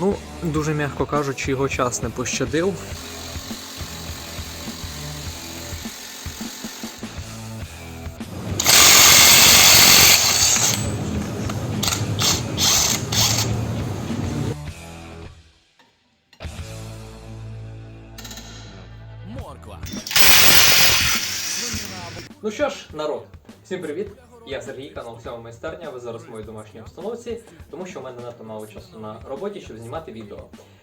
Ну, дуже м'яко кажучи, його час не пощадив. Ну що ж, народ, всім привіт! Я Сергій, канал Всьома майстерня. Ви зараз в моїй домашній обстановці, тому що в мене надто мало часу на роботі, щоб знімати відео.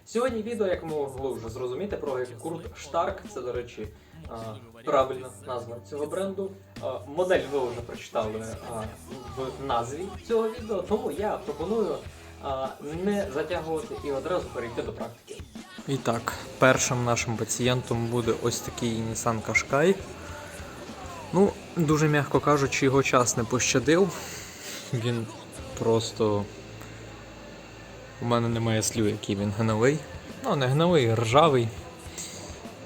Сьогодні відео, як ми могли вже зрозуміти, про Курт Штарк. Це, до речі, правильна назва цього бренду. Модель ви вже прочитали в назві цього відео, тому я пропоную не затягувати і одразу перейти до практики. І так, першим нашим пацієнтом буде ось такий Nissan Qashqai. Ну, дуже м'яко кажучи, його час не пощадив. Він просто. У мене немає слів, який він гнилий. Ну, не гнилий, ржавий.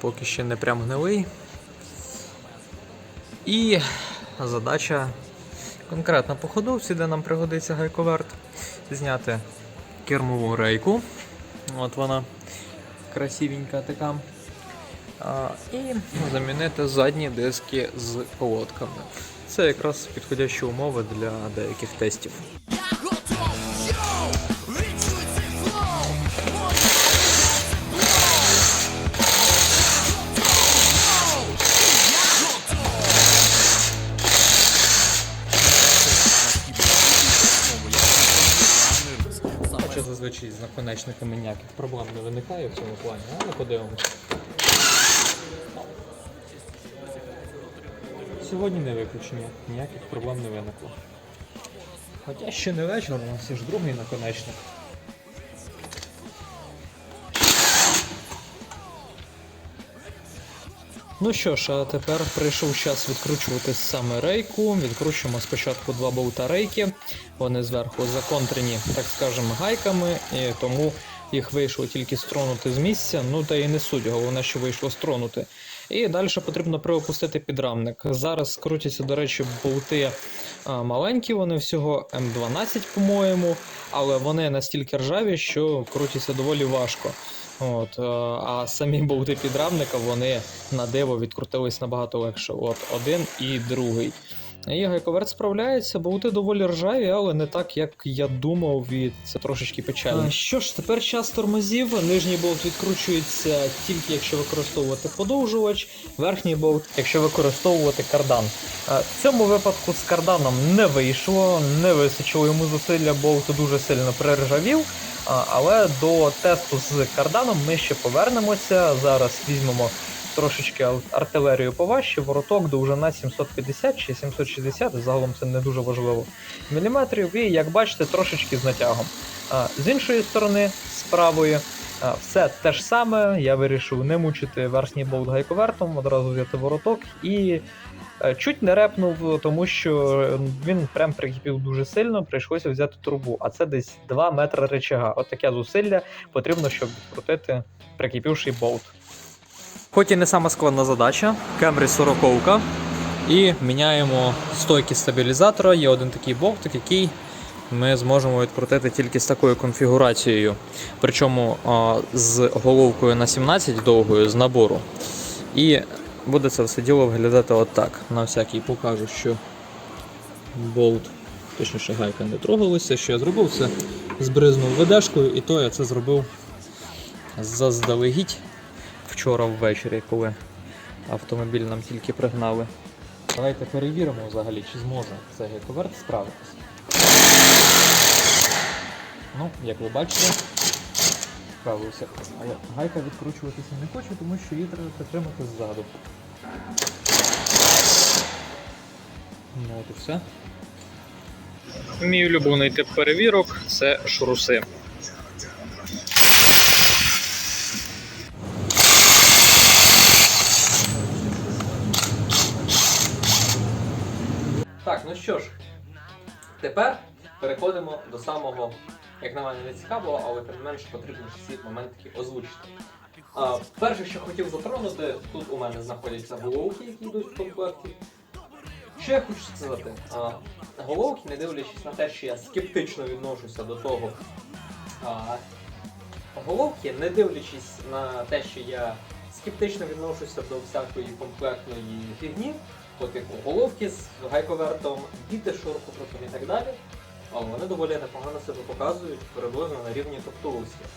Поки ще не прям гнилий. І задача конкретно по ходовці, де нам пригодиться гайковерт, зняти кермову рейку. От вона красивенька така. І замінити задні диски з колодками. Це якраз підходящі умови для деяких тестів. Зазвичай з наконечниками ніяких проблем не виникає в цьому плані, але подивимось. Сьогодні не виключення, ніяких проблем не виникло. Хоча ще не вечір, у нас є ж другий наконечник. Ну що ж, а тепер прийшов час відкручувати саме рейку. Відкручуємо спочатку два болта рейки. Вони зверху законтрені, так скажемо, гайками, і тому їх вийшло тільки стронути з місця. Ну та і не суть, головне, що вийшло стронути. І далі потрібно приопустити підрамник. Зараз крутяться, до речі, болти маленькі, вони всього М12, по-моєму, але вони настільки ржаві, що крутяться доволі важко. От, е, а самі болти підрамника вони на диво відкрутились набагато легше. От один і другий. І гайковерт справляється, болти доволі ржаві, але не так, як я думав, і це трошечки печально. Що ж, тепер час тормозів. Нижній болт відкручується тільки якщо використовувати подовжувач, верхній болт, якщо використовувати кардан. В цьому випадку з карданом не вийшло, не вистачило йому зусилля, болт дуже сильно приржавів. Але до тесту з карданом ми ще повернемося. Зараз візьмемо трошечки ар- артилерію поважче, вороток довжина 750 чи 760, загалом це не дуже важливо. Міліметрів, і як бачите, трошечки з натягом. З іншої сторони, з правої, все те ж саме. Я вирішив не мучити верхній болт гайковертом, одразу взяти вороток і е, чуть не репнув, тому що він прям прикипів дуже сильно, прийшлося взяти трубу, а це десь 2 метри речага. От таке зусилля потрібно, щоб відкрутити прикипівший болт. Хоч і не сама складна задача, Camry 40 і міняємо стойки стабілізатора. Є один такий болтик, який ми зможемо відкрутити тільки з такою конфігурацією. Причому а, з головкою на 17 довгою з набору. І буде це все діло виглядати отак. На всякий покажу, що болт, точніше гайка не трогалася. Що я зробив, це збризнув ведешкою, і то я це зробив заздалегідь вчора ввечері, коли автомобіль нам тільки пригнали. Давайте перевіримо взагалі, чи зможе цей гайковерт справитися. Ну, як ви бачите, справився. Але гайка відкручуватися не хоче, тому що її треба притримати ззаду. Ну от і все. Мій улюблений тип перевірок це шуруси. Ну що ж, тепер переходимо до самого, як на мене, не цікавого, але тим не менш потрібно всі моментики озвучити. А, перше, що хотів затронути, тут у мене знаходяться головки, які йдуть в комплекті. Що я хочу сказати? А, головки, не дивлячись на те, що я скептично відношуся до того, а, головки, не дивлячись на те, що я скептично відношуся до всякої комплектної фігні, по типу головки з гайковертом, біти шурупокрутом і так далі, вони доволі непогано себе показують приблизно на рівні топтовських.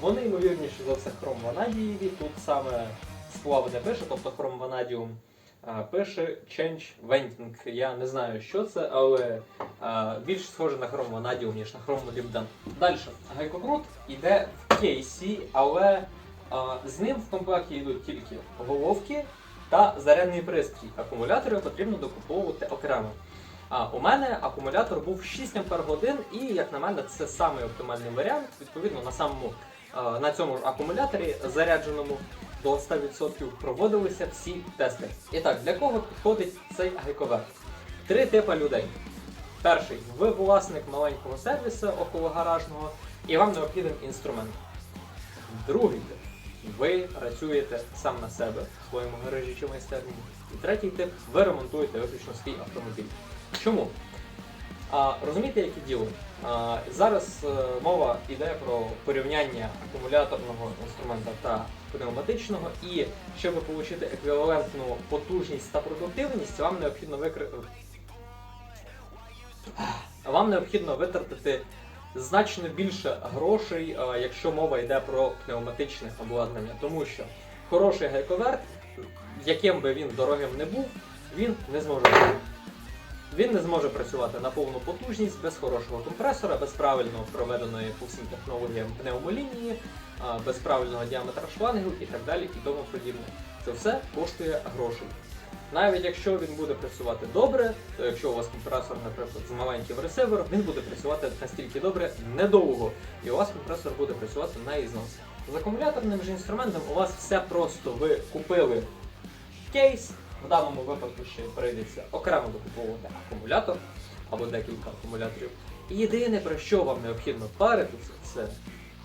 Вони, ймовірніше за все, хром ванадієві. Тут саме сплав не пише, тобто хром ванадіум а, пише Change Venting. Я не знаю, що це, але більш схоже на хром ванадіум, ніж на хром молібден. Далі. Гайкокрут йде в кейсі, але з ним в комплекті йдуть тільки головки та зарядний пристрій. Акумулятори потрібно докуповувати окремо. А у мене акумулятор був 6 Ах, і як на мене, це самий оптимальний варіант. Відповідно, на самому на цьому ж акумуляторі зарядженому до 100% проводилися всі тести. І так, для кого підходить цей гайковерт? Три типи людей. Перший ви власник маленького сервісу окологаражного, і вам необхіден інструмент. Другий. Ви працюєте сам на себе в своєму гаражі чи майстерні. І третій тип ви ремонтуєте виключно свій автомобіль. Чому? А, розумієте, яке діло? А, зараз е, мова йде про порівняння акумуляторного інструмента та пневматичного, і щоб отримати еквівалентну потужність та продуктивність, вам необхідно викри... вам необхідно витратити значно більше грошей, е, якщо мова йде про пневматичне обладнання, тому що хороший гайковерт, яким би він дорогим не був, він не зможе. Він не зможе працювати на повну потужність без хорошого компресора, без правильно проведеної по всім технологіям пневмолінії, без правильного діаметра шлангів і так далі і тому подібне. Це все коштує грошей. Навіть якщо він буде працювати добре, то якщо у вас компресор, наприклад, з маленьким ресивером, він буде працювати настільки добре недовго, і у вас компресор буде працювати на ізнос. З акумуляторним же інструментом у вас все просто. Ви купили кейс, в даному випадку ще прийдеться окремо докуповувати акумулятор або декілька акумуляторів. І єдине, про що вам необхідно паритися, це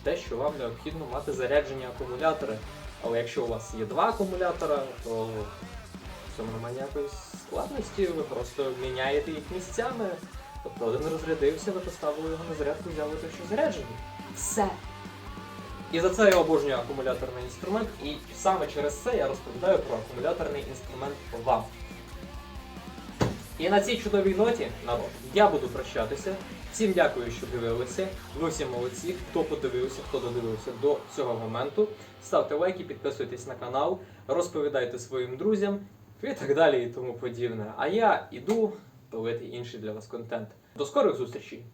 те, що вам необхідно мати заряджені акумулятори. Але якщо у вас є два акумулятора, то цьому немає ніякої складності, ви просто міняєте їх місцями. Тобто один розрядився, ви поставили його на зарядку, взяли той, що заряджений. Все. І за це я обожнюю акумуляторний інструмент, і саме через це я розповідаю про акумуляторний інструмент вам. І на цій чудовій ноті, народ, я буду прощатися. Всім дякую, що дивилися. Ви всі молодці. Хто подивився, хто додивився до цього моменту. Ставте лайки, підписуйтесь на канал, розповідайте своїм друзям і так далі і тому подібне. А я іду пилити інший для вас контент. До скорих зустрічей!